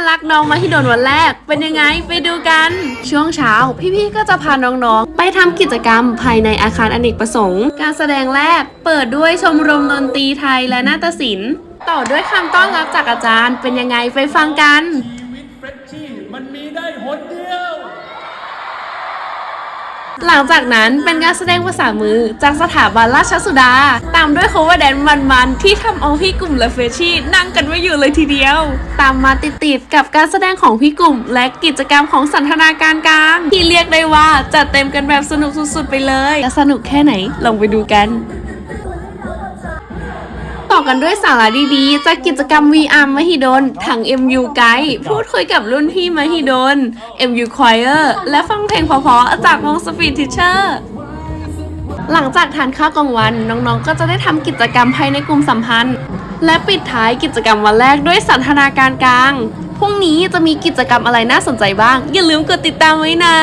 ารักน้องมาที่โดนวันแรก เป็นยังไงไปดูกัน ช่วงเช้า พี่ๆก็จะพาน้องๆ ไปทำกิจกรรมภายในอาคารอเนกประสงค์ การแสดงแรก เปิดด้วยชมรมดนตรีไทยและนาฏศิลป์ ต่อด้วยคำต้อนรับจากอาจารย์ เป็นยังไงไปฟังกันชีวิตเฟรชชี่มันมีได้หนเดียว หลังจากนั้นเป็นการแสดงภาษามือจากสถาบันราชสุดา ตามด้วย cover dance มันๆ ที่ทำเอาพี่กลุ่มและเฟรชชี่นั่งกันไม่อยู่เลยทีเดียว ตามมาติดๆกับการแสดงของพี่กลุ่ม และกิจกรรมของสันทนาการกลางที่เรียกได้ว่าจัดเต็มกันแบบสนุกสุดๆไปเลยจะสนุกแค่ไหนลองไปดูกัน อกันด้วยสาระดีๆ จากกิจกรรม VR มหิดลทั้ง MU Guide พูดคุยกับรุ่นพี่มหิดล MU Choir และฟังเพลงเพราะๆจากวง Speed Teacher หลังจากทานข้าวกลางวัน น้องๆ ก็จะได้ทำกิจกรรมภายในกลุ่มสัมพันธ์ และปิดท้ายกิจกรรมวันแรกด้วยสันทนาการกลาง พรุ่งนี้จะมีกิจกรรมอะไรน่าสนใจบ้าง อย่าลืมกดติดตามไว้นะ